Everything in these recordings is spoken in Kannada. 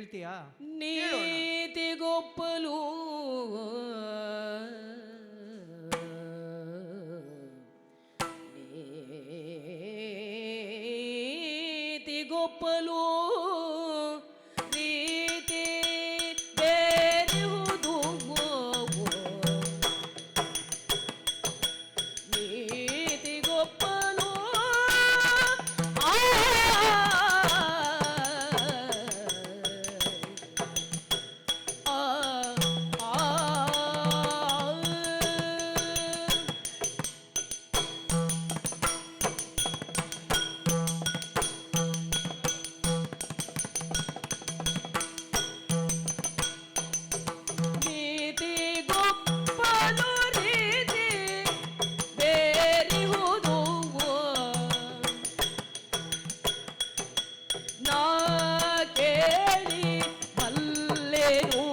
ಹೇಳ್ತೀಯಾ ನೀತಿಗೊಪ್ಪಲು ನೀತಿಗೊಪ್ಪಲು ರೀತಿ ನಾ ಕೇಳಿ ಬಲ್ಲೆನು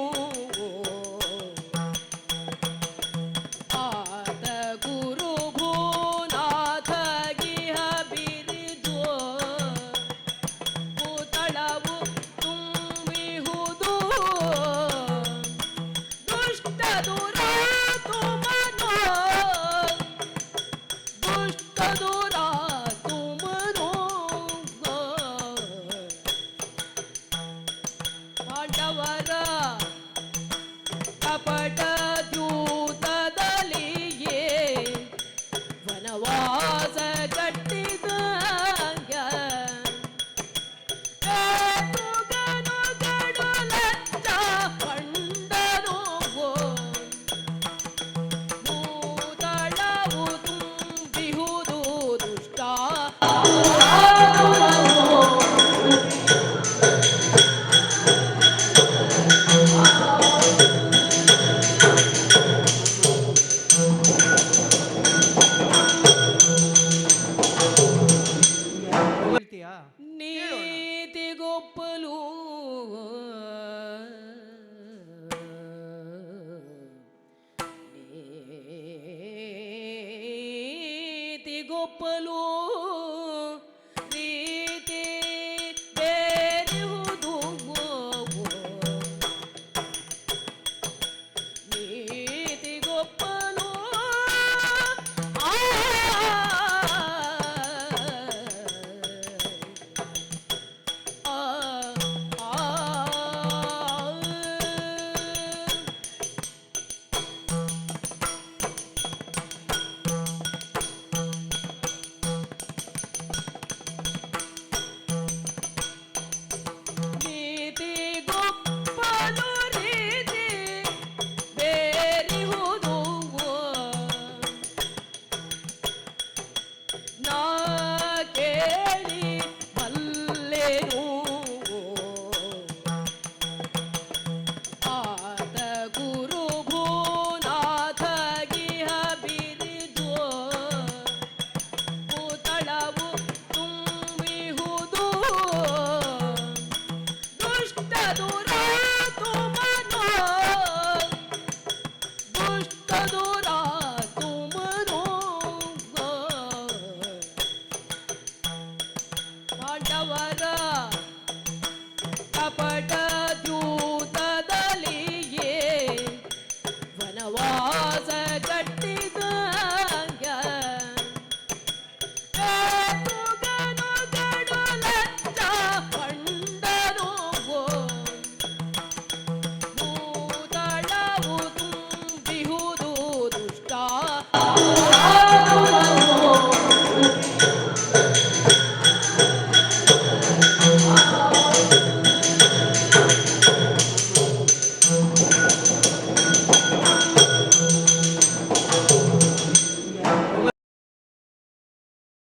ಆತ ಗುರು ಭೂನಾಥ ಗಿಹ ಬಿರಿದು ಭೂತಳವು ತುಂಬಿಹುದು. ದುಷ್ಟ ದುರಾತು ಮನೋ ದುಷ್ಟ ದುರಾತು agora a porta ನೀತಿಗೊಪ್ಪಲು ನೀತಿಗೊಪ್ಪಲು 么多。